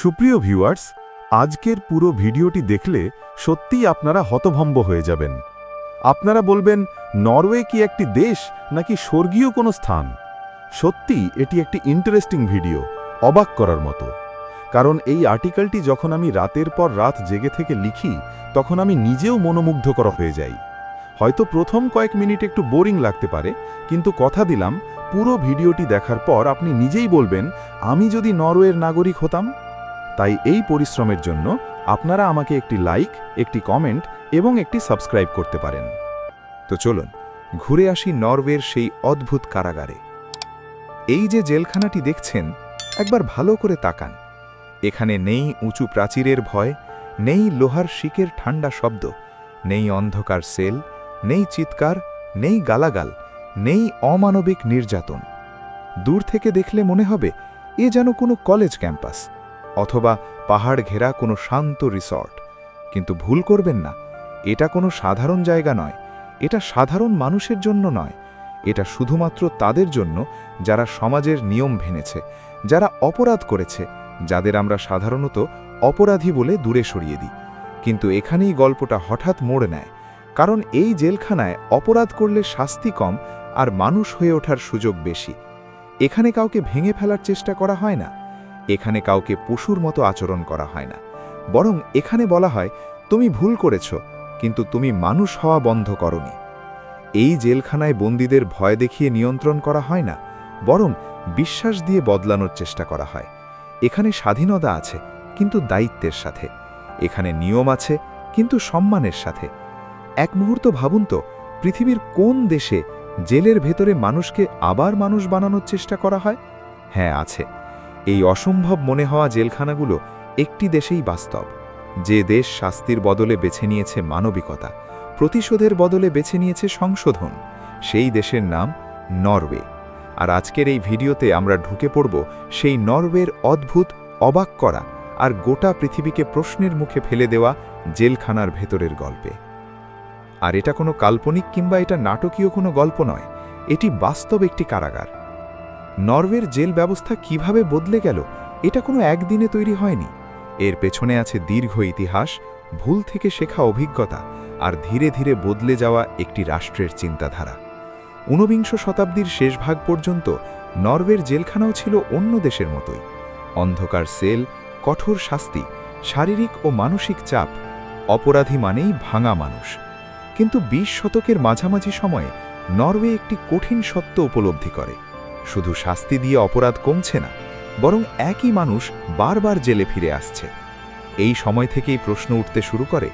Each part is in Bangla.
সুপ্রিয় ভিউয়ার্স, আজকের পুরো ভিডিওটি দেখলে সত্যিই আপনারা হতভম্ব হয়ে যাবেন। আপনারা বলবেন, নরওয়ে কি একটি দেশ নাকি স্বর্গীয় কোনো স্থান? সত্যি এটি একটি ইন্টারেস্টিং ভিডিও অবাক করার মতো। কারণ এই আর্টিকেলটি যখন আমি রাতের পর রাত জেগে থেকে লিখি, তখন আমি নিজেও মনোমুগ্ধ করা হয়ে যাই। হয়তো প্রথম কয়েক মিনিট একটু বোরিং লাগতে পারে, কিন্তু কথা দিলাম, পুরো ভিডিওটি দেখার পর আপনি নিজেই বলবেন, আমি যদি নরওয়ের নাগরিক হতাম? তাই এই পরিশ্রমের জন্য আপনারা আমাকে একটি লাইক, একটি কমেন্ট এবং একটি সাবস্ক্রাইব করতে পারেন। তো চলুন, ঘুরে আসি নরওয়ের সেই অদ্ভুত কারাগারে। এই যে জেলখানাটি দেখছেন, একবার ভালো করে তাকান। এখানে নেই উঁচু প্রাচীরের ভয়, নেই লোহার শিকের ঠান্ডা শব্দ, নেই অন্ধকার সেল, নেই চিৎকার, নেই গালাগাল, নেই অমানবিক নির্যাতন। দূর থেকে দেখলে মনে হবে, এ যেন কোনো কলেজ ক্যাম্পাস। অথবা পাহাড় ঘেরা কোনো শান্ত রিসর্ট। কিন্তু ভুল করবেন না, এটা কোনো সাধারণ জায়গা নয়, এটা সাধারণ মানুষের জন্য নয়, এটা শুধুমাত্র তাদের জন্য যারা সমাজের নিয়ম ভেঙেছে, যারা অপরাধ করেছে, যাদের আমরা সাধারণত অপরাধী বলে দূরে সরিয়ে দিই। কিন্তু এখানেই গল্পটা হঠাৎ মোড় নেয়, কারণ এই জেলখানায় অপরাধ করলে শাস্তি কম আর মানুষ হয়ে ওঠার সুযোগ বেশি। এখানে কাউকে ভেঙে ফেলার চেষ্টা করা হয় না। এখানে কাউকে পশুর মতো আচরণ করা হয় না। বরং এখানে বলা হয়, তুমি ভুল করেছ, কিন্তু তুমি মানুষ হওয়া বন্ধ করনি। এই জেলখানায় বন্দীদের ভয় দেখিয়ে নিয়ন্ত্রণ করা হয় না, বরং বিশ্বাস দিয়ে বদলানোর চেষ্টা করা হয়। এখানে স্বাধীনতা আছে, কিন্তু দায়িত্বের সাথে। এখানে নিয়ম আছে, কিন্তু সম্মানের সাথে। এক মুহূর্ত ভাবুন তো, পৃথিবীর কোন দেশে জেলের ভেতরে মানুষকে আবার মানুষ বানানোর চেষ্টা করা হয়? হ্যাঁ আছে। এই অসম্ভব মনে হওয়া জেলখানাগুলো একটি দেশেই বাস্তব। যে দেশ শাস্তির বদলে বেছে নিয়েছে মানবিকতা, প্রতিশোধের বদলে বেছে নিয়েছে সংশোধন, সেই দেশের নাম নরওয়ে। আর আজকের এই ভিডিওতে আমরা ঢুকে পড়ব সেই নরওয়ের অদ্ভুত, অবাক করা আর গোটা পৃথিবীকে প্রশ্নের মুখে ফেলে দেওয়া জেলখানার ভেতরের গল্পে। আর এটা কোনো কাল্পনিক কিংবা এটা নাটকীয় কোনো গল্প নয়, এটি বাস্তব একটি কারাগার। নরওয়ের জেল ব্যবস্থা কীভাবে বদলে গেল, এটা কোনো একদিনে তৈরি হয়নি। এর পেছনে আছে দীর্ঘ ইতিহাস, ভুল থেকে শেখা অভিজ্ঞতা, আর ধীরে ধীরে বদলে যাওয়া একটি রাষ্ট্রের চিন্তাধারা। ঊনবিংশ শতাব্দীর শেষ ভাগ পর্যন্ত নরওয়ের জেলখানাও ছিল অন্য দেশের মতোই। অন্ধকার সেল, কঠোর শাস্তি, শারীরিক ও মানসিক চাপ, অপরাধী মানেই ভাঙা মানুষ। কিন্তু বিশ শতকের মাঝামাঝি সময়ে নরওয়ে একটি কঠিন সত্য উপলব্ধি করে। শুধু শাস্তি দিয়ে অপরাধ কমছে না, বরং একই মানুষ বারবার জেলে ফিরে আসছে। এই সময় থেকেই প্রশ্ন উঠতে শুরু করে,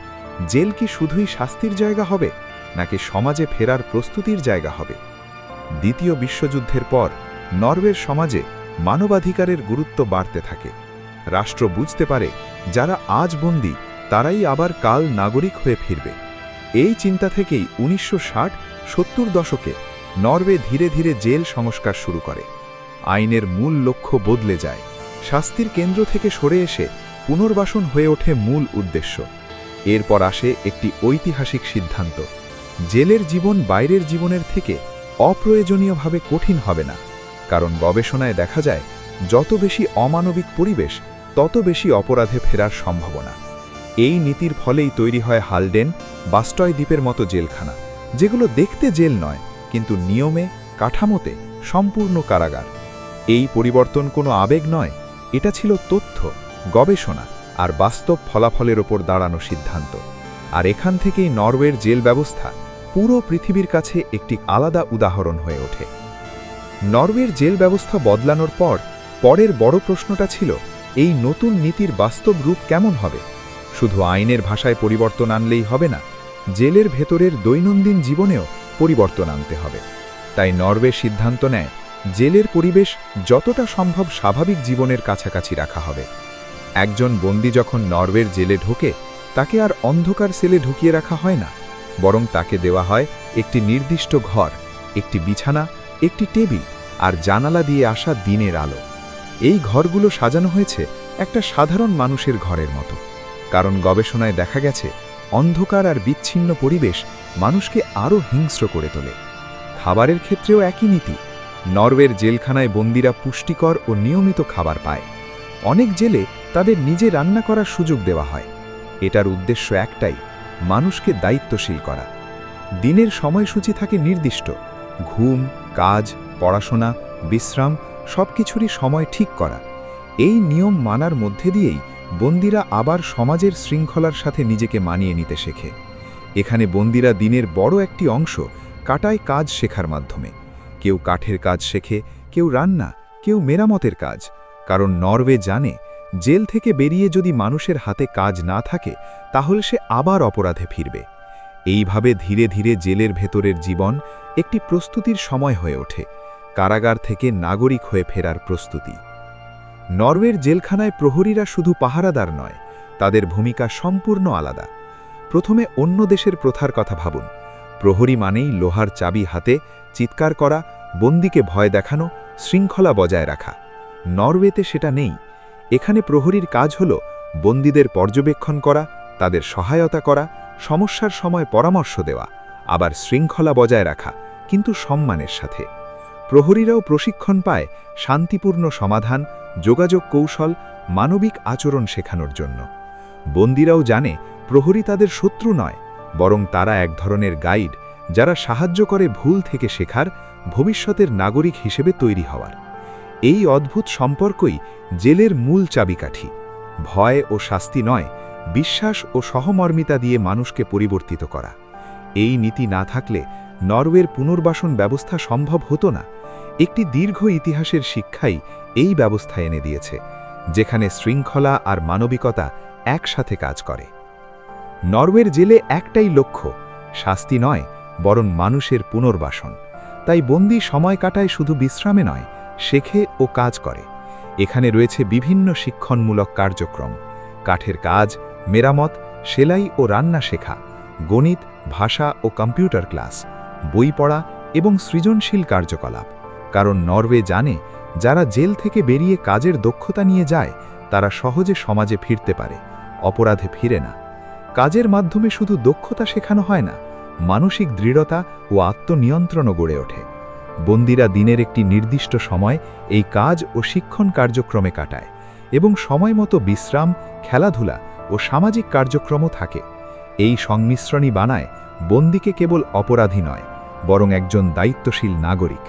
জেল কি শুধুই শাস্তির জায়গা হবে, নাকি সমাজে ফেরার প্রস্তুতির জায়গা হবে? দ্বিতীয় বিশ্বযুদ্ধের পর, নরওয়ের সমাজে মানবাধিকারের গুরুত্ব বাড়তে থাকে। রাষ্ট্র বুঝতে পারে, যারা আজ বন্দী, তারাই আবার কাল নাগরিক হয়ে ফিরবে। এই চিন্তা থেকেই উনিশশো ষাট সত্তর দশকে নরওয়ে ধীরে ধীরে জেল সংস্কার শুরু করে। আইনের মূল লক্ষ্য বদলে যায়। শাস্তির কেন্দ্র থেকে সরে এসে পুনর্বাসন হয়ে ওঠে মূল উদ্দেশ্য। এরপর আসে একটি ঐতিহাসিক সিদ্ধান্ত। জেলের জীবন বাইরের জীবনের থেকে অপ্রয়োজনীয়ভাবে কঠিন হবে না। কারণ গবেষণায় দেখা যায়, যত বেশি অমানবিক পরিবেশ, তত বেশি অপরাধে ফেরার সম্ভাবনা। এই নীতির ফলেই তৈরি হয় হালডেন বাস্টয় দ্বীপের মতো জেলখানা, যেগুলো দেখতে জেল নয় কিন্তু নিয়মে, কাঠামোতে সম্পূর্ণ কারাগার। এই পরিবর্তন কোনো আবেগ নয়, এটা ছিল তথ্য, গবেষণা আর বাস্তব ফলাফলের ওপর দাঁড়ানো সিদ্ধান্ত। আর এখান থেকেই নরওয়ের জেল ব্যবস্থা পুরো পৃথিবীর কাছে একটি আলাদা উদাহরণ হয়ে ওঠে। নরওয়ের জেল ব্যবস্থা বদলানোর পর, পরের বড় প্রশ্নটা ছিল, এই নতুন নীতির বাস্তব রূপ কেমন হবে? শুধু আইনের ভাষায় পরিবর্তন আনলেই হবে না, জেলের ভেতরের দৈনন্দিন জীবনেও পরিবর্তন আনতে হবে। তাই নরওয়ে সিদ্ধান্ত নেয়, জেলের পরিবেশ যতটা সম্ভব স্বাভাবিক জীবনের কাছাকাছি রাখা হবে। একজন বন্দি যখন নরওয়ের জেলে ঢোকে, তাকে আর অন্ধকার সেলে ঢুকিয়ে রাখা হয় না। বরং তাকে দেওয়া হয় একটি নির্দিষ্ট ঘর, একটি বিছানা, একটি টেবিল আর জানালা দিয়ে আসা দিনের আলো। এই ঘরগুলো সাজানো হয়েছে একটা সাধারণ মানুষের ঘরের মতো। কারণ গবেষণায় দেখা গেছে, অন্ধকার আর বিচ্ছিন্ন পরিবেশ মানুষকে আরও হিংস্র করে তোলে। খাবারের ক্ষেত্রেও একই নীতি। নরওয়ের জেলখানায় বন্দিরা পুষ্টিকর ও নিয়মিত খাবার পায়। অনেক জেলে তাদের নিজে রান্না করার সুযোগ দেওয়া হয়। এটার উদ্দেশ্য একটাই, মানুষকে দায়িত্বশীল করা। দিনের সময়সূচি থাকে নির্দিষ্ট। ঘুম, কাজ, পড়াশোনা, বিশ্রাম সবকিছুরই সময় ঠিক করা। এই নিয়ম মানার মধ্যে দিয়েই বন্দিরা আবার সমাজের শৃঙ্খলার সাথে নিজেকে মানিয়ে নিতে শেখে। এখানে বন্দিরা দিনের বড় একটি অংশ কাটায় কাজ শেখার মাধ্যমে। কেউ কাঠের কাজ শেখে, কেউ রান্না, কেউ মেরামতের কাজ। কারণ নরওয়ে জানে, জেল থেকে বেরিয়ে যদি মানুষের হাতে কাজ না থাকে, তাহলে সে আবার অপরাধে ফিরবে। এইভাবে ধীরে ধীরে জেলের ভেতরের জীবন একটি প্রস্তুতির সময় হয়ে ওঠে, কারাগার থেকে নাগরিক হয়ে ফেরার প্রস্তুতি। নরওয়ের জেলখানায় প্রহরীরা শুধু পাহারাদার নয়, তাদের ভূমিকা সম্পূর্ণ আলাদা। প্রথমে অন্য দেশের প্রথার কথা ভাবুন। প্রহরী মানেই লোহার চাবি হাতে, চিৎকার করা, বন্দিকে ভয় দেখানো, শৃঙ্খলা বজায় রাখা। নরওয়েতে সেটা নেই। এখানে প্রহরীর কাজ হল বন্দীদের পর্যবেক্ষণ করা, তাদের সহায়তা করা, সমস্যার সময় পরামর্শ দেওয়া, আবার শৃঙ্খলা বজায় রাখা, কিন্তু সম্মানের সাথে। প্রহরীরাও প্রশিক্ষণ পায় শান্তিপূর্ণ সমাধান, যোগাযোগ কৌশল, মানবিক আচরণ শেখানোর জন্য। বন্দিরাও জানে প্রহরী তাদের শত্রু নয়, বরং তারা এক ধরনের গাইড যারা সাহায্য করে ভুল থেকে শেখার, ভবিষ্যতের নাগরিক হিসেবে তৈরি হওয়ার। এই অদ্ভুত সম্পর্কই জেলের মূল চাবিকাঠি। ভয় ও শাস্তি নয়, বিশ্বাস ও সহমর্মিতা দিয়ে মানুষকে পরিবর্তিত করা। এই নীতি না থাকলে নরওয়ের পুনর্বাসন ব্যবস্থা সম্ভব হতো না। একটি দীর্ঘ ইতিহাসের শিক্ষাই এই ব্যবস্থা এনে দিয়েছে, যেখানে শৃঙ্খলা আর মানবিকতা একসাথে কাজ করে। নরওয়ের জেলে একটাই লক্ষ্য, শাস্তি নয়, বরং মানুষের পুনর্বাসন। তাই বন্দি সময় কাটায় শুধু বিশ্রামে নয়, শেখে ও কাজ করে। এখানে রয়েছে বিভিন্ন শিক্ষণমূলক কার্যক্রম। কাঠের কাজ, মেরামত, সেলাই ও রান্না শেখা, গণিত, ভাষা ও কম্পিউটার ক্লাস, বই পড়া এবং সৃজনশীল কার্যকলাপ। কারণ নরওয়ে জানে, যারা জেল থেকে বেরিয়ে কাজের দক্ষতা নিয়ে যায়, তারা সহজে সমাজে ফিরতে পারে, অপরাধে ফিরে না। কাজের মাধ্যমে শুধু দক্ষতা শেখানো হয় না, মানসিক দৃঢ়তা ও আত্মনিয়ন্ত্রণও গড়ে ওঠে। বন্দিরা দিনের একটি নির্দিষ্ট সময় এই কাজ ও শিক্ষণ কার্যক্রমে কাটায় এবং সময় মতো বিশ্রাম, খেলাধুলা ও সামাজিক কার্যক্রমও থাকে। এই সংমিশ্রণই বানায় বন্দিকে কেবল অপরাধী নয়, বরং একজন দায়িত্বশীল নাগরিক।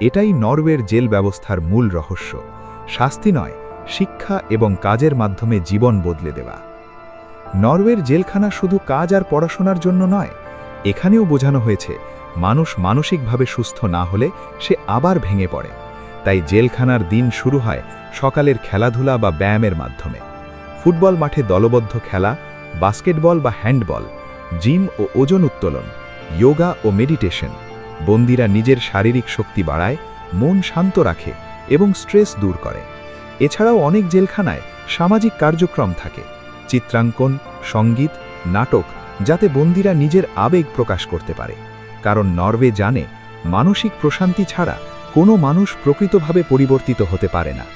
এটাই নরওয়ের জেল ব্যবস্থার মূল রহস্য। শাস্তি নয়, শিক্ষা এবং কাজের মাধ্যমে জীবন বদলে দেওয়া। নরওয়ের জেলখানা শুধু কাজ আর পড়াশোনার জন্য নয়, এখানেও বোঝানো হয়েছে, মানুষ মানসিকভাবে সুস্থ না হলে সে আবার ভেঙে পড়ে। তাই জেলখানার দিন শুরু হয় সকালের খেলাধুলা বা ব্যায়ামের মাধ্যমে। ফুটবল মাঠে দলবদ্ধ খেলা, বাস্কেটবল বা হ্যান্ডবল, জিম ও ওজন উত্তোলন, যোগা ও মেডিটেশন। বন্দিরা নিজের শারীরিক শক্তি বাড়ায়, মন শান্ত রাখে এবং স্ট্রেস দূর করে। এছাড়াও অনেক জেলখানায় সামাজিক কার্যক্রম থাকে। চিত্রাঙ্কন, সংগীত, নাটক, যাতে বন্দিরা নিজের আবেগ প্রকাশ করতে পারে। কারণ নরওয়ে জানে, মানসিক প্রশান্তি ছাড়া কোনো মানুষ প্রকৃতভাবে পরিবর্তিত হতে পারে না।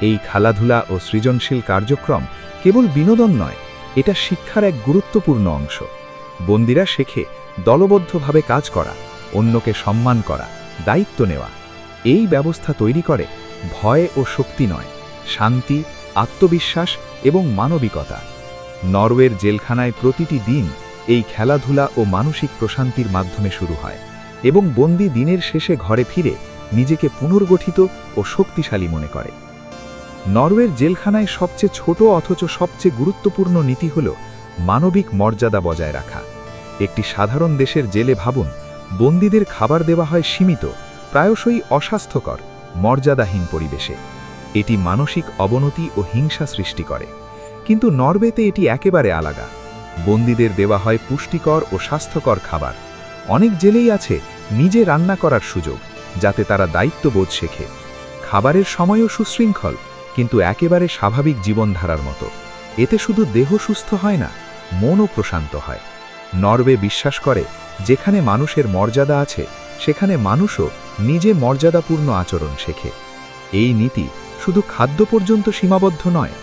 এই খেলাধুলা ও সৃজনশীল কার্যক্রম কেবল বিনোদন নয়, এটা শিক্ষার এক গুরুত্বপূর্ণ অংশ। বন্দিরা শেখে দলবদ্ধভাবে কাজ করা, অন্যকে সম্মান করা, দায়িত্ব নেওয়া। এই ব্যবস্থা তৈরি করে ভয় ও শক্তি নয়, শান্তি, আত্মবিশ্বাস এবং মানবিকতা। নরওয়ের জেলখানায় প্রতিটি দিন এই খেলাধুলা ও মানসিক প্রশান্তির মাধ্যমে শুরু হয় এবং বন্দি দিনের শেষে ঘরে ফিরে নিজেকে পুনর্গঠিত ও শক্তিশালী মনে করে। নরওয়ের জেলখানায় সবচেয়ে ছোট অথচ সবচেয়ে গুরুত্বপূর্ণ নীতি হল মানবিক মর্যাদা বজায় রাখা। একটি সাধারণ দেশের জেলে ভাবুন, বন্দীদের খাবার দেওয়া হয় সীমিত, প্রায়শই অস্বাস্থ্যকর, মর্যাদাহীন পরিবেশে। এটি মানসিক অবনতি ও হিংসা সৃষ্টি করে। কিন্তু নরওয়েতে এটি একেবারে আলাদা। বন্দীদের দেওয়া হয় পুষ্টিকর ও স্বাস্থ্যকর খাবার। অনেক জেলেই আছে নিজে রান্না করার সুযোগ, যাতে তারা দায়িত্ববোধ শেখে। খাবারের সময়ও সুশৃঙ্খল, কিন্তু একেবারে স্বাভাবিক জীবনধারার মতো। এতে শুধু দেহ সুস্থ হয় না, মনও প্রশান্ত হয়। নরওয়ে বিশ্বাস করে, যেখানে মানুষের মর্যাদা আছে, সেখানে মানুষও নিজে মর্যাদাপূর্ণ আচরণ শেখে। এই নীতি শুধু খাদ্য পর্যন্ত সীমাবদ্ধ নয়,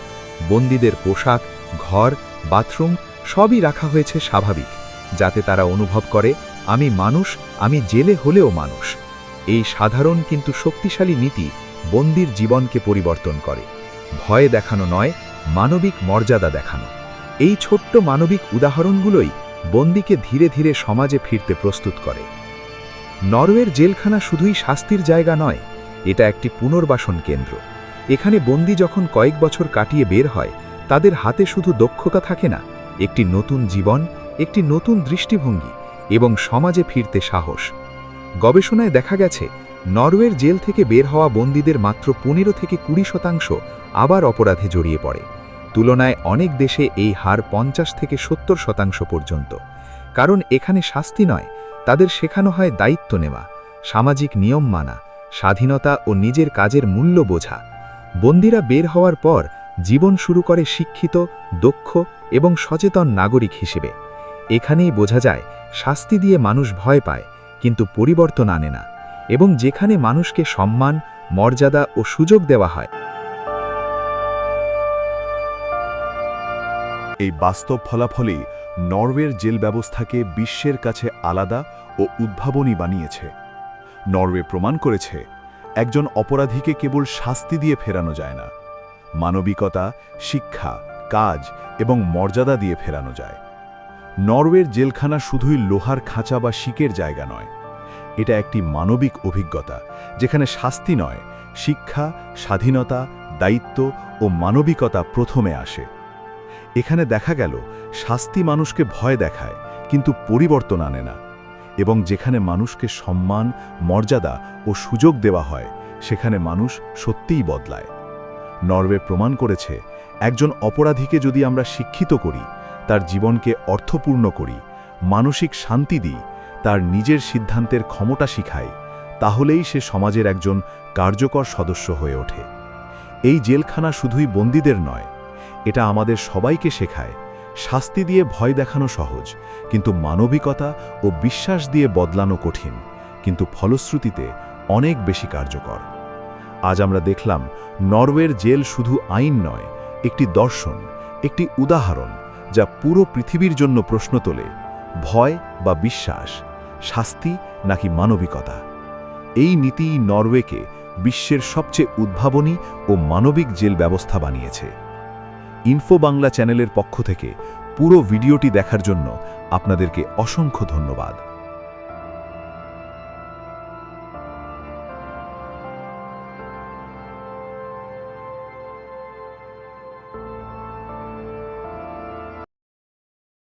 বন্দীদের পোশাক, ঘর, বাথরুম সবই রাখা হয়েছে স্বাভাবিক, যাতে তারা অনুভব করে, আমি মানুষ, আমি জেলে হলেও মানুষ। এই সাধারণ কিন্তু শক্তিশালী নীতি বন্দির জীবনকে পরিবর্তন করে। ভয় দেখানো নয়, মানবিক মর্যাদা দেখানো। এই ছোট্ট মানবিক উদাহরণগুলোই বন্দিকে ধীরে ধীরে সমাজে ফিরতে প্রস্তুত করে। নরওয়ের জেলখানা শুধুই শাস্তির জায়গা নয়, এটা একটি পুনর্বাসন কেন্দ্র। এখানে বন্দি যখন কয়েক বছর কাটিয়ে বের হয়, তাদের হাতে শুধু দক্ষতা থাকে না, একটি নতুন জীবন, একটি নতুন দৃষ্টিভঙ্গি এবং সমাজে ফিরতে সাহস। গবেষণায় দেখা গেছে, নরওয়ের জেল থেকে বের হওয়া বন্দীদের মাত্র পনেরো থেকে কুড়ি শতাংশ আবার অপরাধে জড়িয়ে পড়ে। তুলনায় অনেক দেশে এই হার পঞ্চাশ থেকে সত্তর শতাংশ পর্যন্ত। কারণ এখানে শাস্তি নয়, তাদের শেখানো হয় দায়িত্ব নেওয়া, সামাজিক নিয়ম মানা, স্বাধীনতা ও নিজের কাজের মূল্য বোঝা। বন্দিরা বের হওয়ার পর জীবন শুরু করে শিক্ষিত, দক্ষ এবং সচেতন নাগরিক হিসেবে। এখানেই বোঝা যায়, শাস্তি দিয়ে মানুষ ভয় পায়, কিন্তু পরিবর্তন আনে না এবং যেখানে মানুষকে সম্মান, মর্যাদা ও সুযোগ দেওয়া হয়। এই বাস্তব ফলাফলই নরওয়ের জেল ব্যবস্থাকে বিশ্বের কাছে আলাদা ও উদ্ভাবনী বানিয়েছে। নরওয়ে প্রমাণ করেছে একজন অপরাধীকে কেবল শাস্তি দিয়ে ফেরানো যায় না। মানবিকতা, শিক্ষা, কাজ এবং মর্যাদা দিয়ে ফেরানো যায়। নরওয়ের জেলখানা শুধুই লোহার খাঁচা বা শিকের জায়গা নয়। এটা একটি মানবিক অভিজ্ঞতা, যেখানে শাস্তি নয়, শিক্ষা, স্বাধীনতা, দায়িত্ব ও মানবিকতা প্রথমে আসে। এখানে দেখা গেল, শাস্তি মানুষকে ভয় দেখায়, কিন্তু পরিবর্তন আনে না। এবং যেখানে মানুষকে সম্মান, মর্যাদা ও সুযোগ দেওয়া হয়, সেখানে মানুষ সত্যিই বদলায়। নরওয়ে প্রমাণ করেছে, একজন অপরাধীকে যদি আমরা শিক্ষিত করি, তার জীবনকে অর্থপূর্ণ করি, মানসিক শান্তি দিই, তার নিজের সিদ্ধান্তের ক্ষমতা শিখাই, তাহলেই সে সমাজের একজন কার্যকর সদস্য হয়ে ওঠে। এই জেলখানা শুধুই বন্দীদের নয়, এটা আমাদের সবাইকে শেখায়। শাস্তি দিয়ে ভয় দেখানো সহজ, কিন্তু মানবিকতা ও বিশ্বাস দিয়ে বদলানো কঠিন, কিন্তু ফলশ্রুতিতে অনেক বেশি কার্যকর। আজ আমরা দেখলাম নরওয়ের জেল শুধু আইন নয়, একটি দর্শন, একটি উদাহরণ, যা পুরো পৃথিবীর জন্য প্রশ্ন তোলে, ভয় বা বিশ্বাস, শাস্তি নাকি মানবিকতা? এই নীতিই নরওয়েকে বিশ্বের সবচেয়ে উদ্ভাবনী ও মানবিক জেল ব্যবস্থা বানিয়েছে। ইনফো বাংলা চ্যানেলের পক্ষ থেকে পুরো ভিডিওটি দেখার জন্য আপনাদেরকে অসংখ্য ধন্যবাদ।